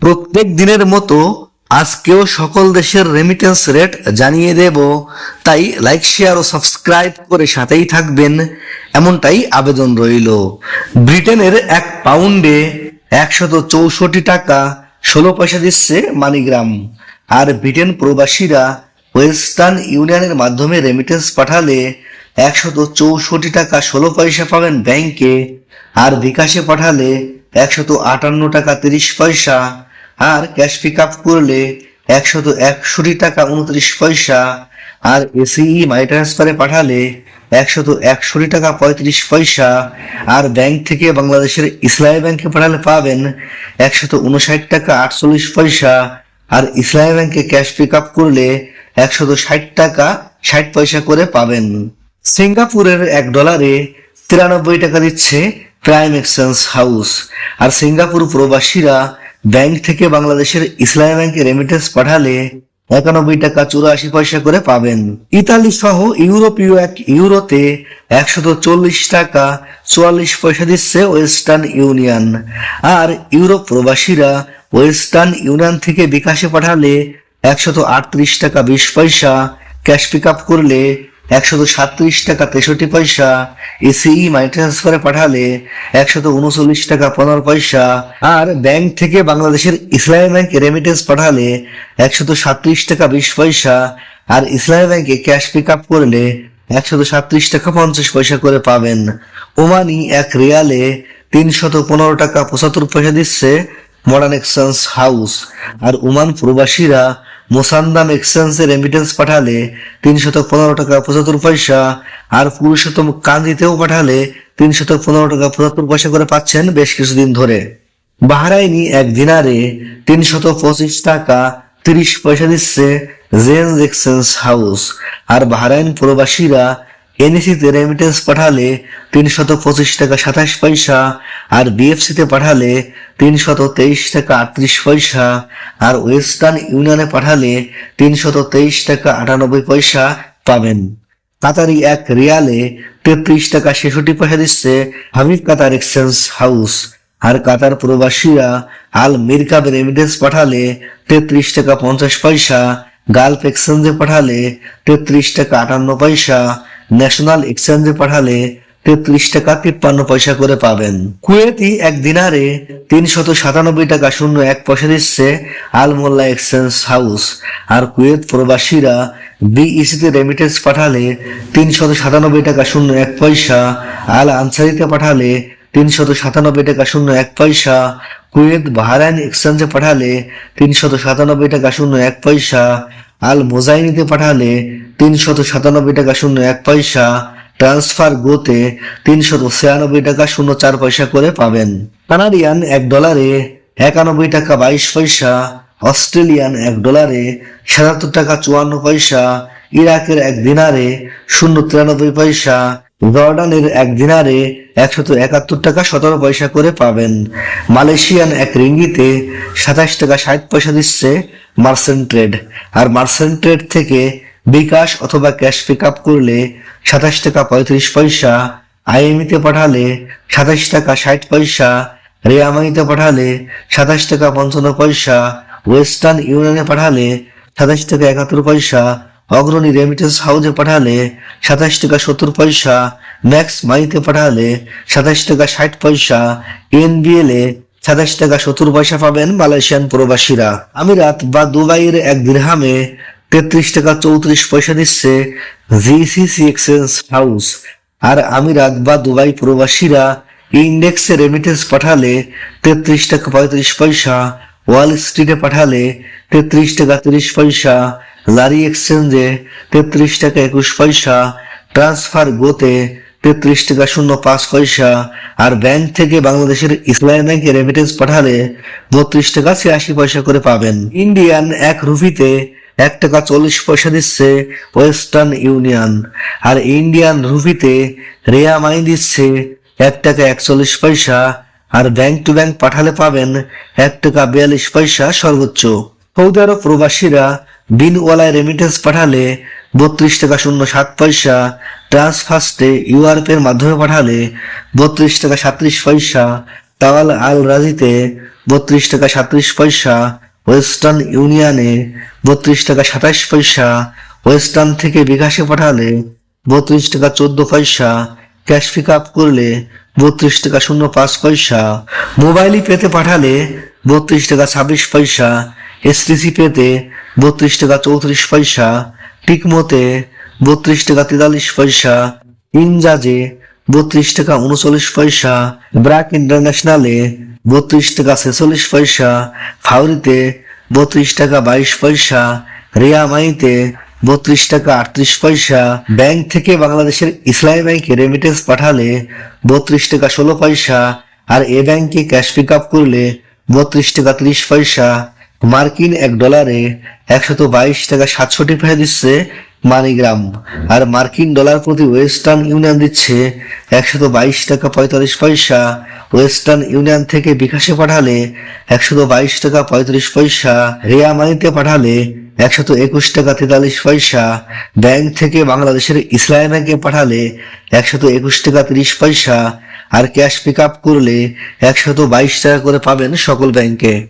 প্রত্যেক দিনের মতো আজকেও সকল দেশের রেমিটেন্স রেট জানিয়ে দেব। তাই লাইক শেয়ার ও সাবস্ক্রাইব করে সাথেই থাকবেন। এমনটাই আবেদন রইল। ব্রিটেনের এক পাউন্ডে একশত চৌষট্টি টাকা ষোলো পয়সা দিচ্ছে মানিগ্রাম। আর ব্রিটেন প্রবাসীরা ওয়েস্টার্ন ইউনিয়নের মাধ্যমে রেমিটেন্স পাঠালে একশত চৌষট্টি টাকা ষোলো পয়সা পাবেন ব্যাংকে। আর বিকাশে পাঠালে একশত আটান্ন টাকা তিরিশ পয়সা। আর ক্যাশ পিক আপ করলে একশত একষট্টি টাকা উনত্রিশ পয়সা, আর এসিই মাই ট্রান্সফারে পাঠালে একশত একষট্টি টাকা পঁয়ত্রিশ পয়সা, আর ব্যাংক থেকে বাংলাদেশের ইসলামী ব্যাংকে পাঠালে পাবেন একশত উনষাট টাকা আটচল্লিশ পয়সা, আর ইসলামী ব্যাংকে ক্যাশ পিক আপ করলে একশত ষাট টাকা ষাট পয়সা করে পাবেন। সিঙ্গাপুরের এক ডলারে তিরানব্বই টাকা দিচ্ছে প্রাইম এক্সচেঞ্জ হাউস আর সিঙ্গাপুর প্রবাসীরা ব্যাংক থেকে বাংলাদেশের ইসলামী ব্যাংকে রেমিটেন্স পাঠালে একানব্বই টাকা চুরাশি পয়সা করে পাবেন। ইতালি সহ ইউরোপীয় এক ইউরোতে একশত চল্লিশ টাকা চুয়াল্লিশ পয়সা দিচ্ছে ওয়েস্টার্ন ইউনিয়ন। আর ইউরোপ প্রবাসীরা ওয়েস্টার্ন ইউনিয়ন থেকে বিকাশে পাঠালে একশত আটত্রিশ টাকা বিশ পয়সা, ক্যাশ পিক আপ করলে একশত সাতত্রিশ টাকা তেষট্টি পয়সা, এসিই মানি ট্রান্সফারে পাঠালে একশত উনচল্লিশ টাকা পনেরো পয়সা, আর ব্যাংক থেকে বাংলাদেশের ইসলামী ব্যাংকে রেমিটেন্স পাঠালে একশত সাতত্রিশ টাকা বিশ পয়সা, আর ইসলামী ব্যাংকে ক্যাশ পিক আপ করলে একশত সাতত্রিশ টাকা পঞ্চাশ পয়সা করে পাবেন। ওমানি এক রিয়ালে তিনশত পনেরো টাকা পঁচাত্তর পয়সা দিচ্ছে মডার্ন এক্সচেঞ্জ হাউস আর ওমান প্রবাসীরা মোসান্দাম এক্সচেঞ্জে রেমিটেন্স পাঠালে তিনশত পনেরো টাকা পঁচাত্তর পয়সা, আর পুরুষোত্তম কান্দিতেও পাঠালে তিনশত পনেরো টাকা পঁচাত্তর পয়সা করে পাচ্ছেন বেশ কিছুদিন ধরে। বাহরাইনি এক দিনারে তিনশত পঁচিশ টাকা তিরিশ পয়সা দিচ্ছে জেন্স এক্সচেঞ্জ হাউস। আর বাহরাইন প্রবাসীরা এনএসিতে রেমিটেন্স পাঠালে তিনশত পঁচিশ টাকা সাতাশ পয়সা আর বিএফসিতে পাঠালে তিনশত তেইশ টাকা আটত্রিশ পয়সা আর ওয়েস্টার্ন ইউনিয়নে পাঠালে তিনশত তেইশ টাকা আটানব্বই পয়সা পাবেন। কাতারি এক রিয়ালে তেত্রিশ টাকা ছেষট্টি পয়সা দিচ্ছে হাবিব কাতার এক্সচেঞ্জ হাউস। আর কাতার প্রবাসীরা আল মিরকাবে রেমিটেন্স পাঠালে তেত্রিশ টাকা পঞ্চাশ পয়সা, গালফ এক্সচেঞ্জে পাঠালে তেত্রিশ টাকা আটান্ন পয়সা ন্যাশনাল এক্সচেঞ্জে পাঠালে তেত্রিশ টাকা তিপ্পান্ন পয়সা করে পাবেন। কুয়েতি এক দিনারে তিনশত সাতানব্বই টাকা শূন্য এক পয়সা দিচ্ছে আল মোল্লা এক্সচেঞ্জ হাউস। আর কুয়েত প্রবাসীরা বিইসিতে রেমিটেন্স পাঠালে তিনশত সাতানব্বই টাকা শূন্য এক পয়সা, আল আনসারিতে পাঠালে তিনশত সাতানব্বই টাকা শূন্য এক পয়সা, কুয়েত বাহারাইন এক্সচেঞ্জে পাঠালে তিনশত সাতানব্বই টাকা শূন্য এক পয়সা আল মোজাইনিতে পাঠালে তিনশত সাতানব্বই টাকা শূন্য এক পয়সা, ট্রান্সফার গোতে তিনশত ছিয়ানব্বই টাকা শূন্য চার পয়সা করে পাবেন। কানাডিয়ান এক ডলারে একানব্বই টাকা বাইশ পয়সা, অস্ট্রেলিয়ান এক ডলারে সাতাত্তর টাকা চুয়ান্ন পয়সা, ইরাকের এক দিনারে শূন্য তিরানব্বই পয়সা জর্ডানের এক দিনারে একশত একাত্তর টাকা সতেরো পয়সা করে পাবেন। মালয়েশিয়ান এক রিঙ্গিতে সাতাশ টাকা ষাট পয়সা দিচ্ছে মার্সেন্ট ট্রেড। আর মার্সেন্ট ট্রেড থেকে বিকাশ অথবা ক্যাশ পিক আপ করলে সাতাশ টাকা পঁয়ত্রিশ পয়সা, আইএমইতে পাঠালে সাতাশ টাকা ষাট পয়সা রেয়ামাইতে পাঠালে সাতাশ টাকা পঞ্চান্ন পয়সা, ওয়েস্টার্ন ইউনিয়নে পাঠালে সাতাশ টাকা একাত্তর পয়সা অগ্রণী রেমিটেন্স হাউসে পাঠালে সাতাশ টাকা সত্তর পয়সা ম্যাক্স মাইতে পাঠালে সাতাশ টাকা ষাট পয়সা এনবিএল এ সাতাশ টাকা সত্তর পয়সা পাবেন মালয়েশিয়ান প্রবাসীরা। আমিরাত বা দুবাইয়ের এক দিরহামে তেত্রিশ টাকা চৌত্রিশ পয়সা দিচ্ছে জিসিসি এক্সচেঞ্জ হাউস আর আমিরাত বা দুবাই প্রবাসীরা ইন্ডেক্সে রেমিটেন্স পাঠালে তেত্রিশ টাকা পঁয়ত্রিশ পয়সা ওয়াল স্ট্রিটে পাঠালে তেত্রিশ টাকা তিরিশ পয়সা লারি এক্সচেঞ্জে তেত্রিশ টাকা একুশ পয়সা ট্রান্সফার গোতে তেত্রিশ টাকা শূন্য পাঁচ পয়সা, আর ব্যাংক থেকে বাংলাদেশের ইসলামী ব্যাংকে রেমিটেন্স পাঠালে বত্রিশ টাকা ছিয়াশি পয়সা করে পাবেন। ইন্ডিয়ান এক রুপিতে এক টাকা চল্লিশ পয়সা দিচ্ছে ওয়েস্টার্ন ইউনিয়ন আর ইন্ডিয়ান রুপিতে রেয়া মাই দিচ্ছে এক টাকা একচল্লিশ পয়সা, আর ব্যাংক টু ব্যাংক পাঠালে পাবেন এক টাকা বিয়াল্লিশ পয়সা সর্বোচ্চ। সৌদি আরব প্রবাসীরা বিনওয়ালায় রেমিটেন্স পাঠালে বত্রিশ টাকা শূন্য সাত পয়সা ট্রান্সফার্স্টে ইউআরপের মাধ্যমে পাঠালে বত্রিশ টাকা সাত্রিশ পয়সা, তাওয়াল আল রাজিতে বত্রিশ টাকা সাঁত্রিশ পয়সা, ওয়েস্টার্ন ইউনিয়নে বত্রিশ টাকা সাতাশ পয়সা, ওয়েস্টার্ন থেকে বিকাশে পাঠালে বত্রিশ টাকা চোদ্দ পয়সা, ক্যাশ পিক আপ করলে বত্রিশ টাকা শূন্য পাঁচ পয়সা মোবাইলই পেতে পাঠালে বত্রিশ টাকা ছাব্বিশ পয়সা এসটিসি পেতে বত্রিশ টাকা চৌত্রিশ পয়সা টিকমোতে বত্রিশ টাকা তেতাল্লিশ পয়সা, ইনজাজে বত্রিশ টাকা উনচল্লিশ পয়সা, ব্র্যাক ইন্টারন্যাশনালে বত্রিশ টাকা ছেচল্লিশ পয়সা, ফাউরিতে বত্রিশ টাকা বাইশ পয়সা, রিয়ামাইতে বত্রিশ টাকা আটত্রিশ পয়সা, ব্যাংক থেকে বাংলাদেশের ইসলামী ব্যাংকে রেমিটেন্স পাঠালে বত্রিশ টাকা ষোলো পয়সা, আর এ ব্যাংকে ক্যাশ পিক আপ করলে বত্রিশ টাকা ত্রিশ পয়সা মার্কিন এক ডলারে একশত বাইশ টাকা সাতষট্টি পয়সা দিচ্ছে মানিগ্রাম। আর মার্কিন ডলার প্রতি ওয়েস্টার্ন ইউনিয়ন দিচ্ছে একশত বাইশ টাকা পঁয়তাল্লিশ পয়সা। ওয়েস্টার্ন ইউনিয়ন থেকে বিকাশে পাঠালে একশত বাইশ টাকা পঁয়ত্রিশ পয়সা। রিয়া মানিতে পাঠালে একশত একুশ টাকা তেতাল্লিশ পয়সা। ব্যাংক থেকে বাংলাদেশের ইসলামী ব্যাংকে পাঠালে একশত একুশ টাকা তিরিশ পয়সা। আর ক্যাশ পিক আপ করলে একশত বাইশ টাকা করে পাবেন সকল ব্যাংকে।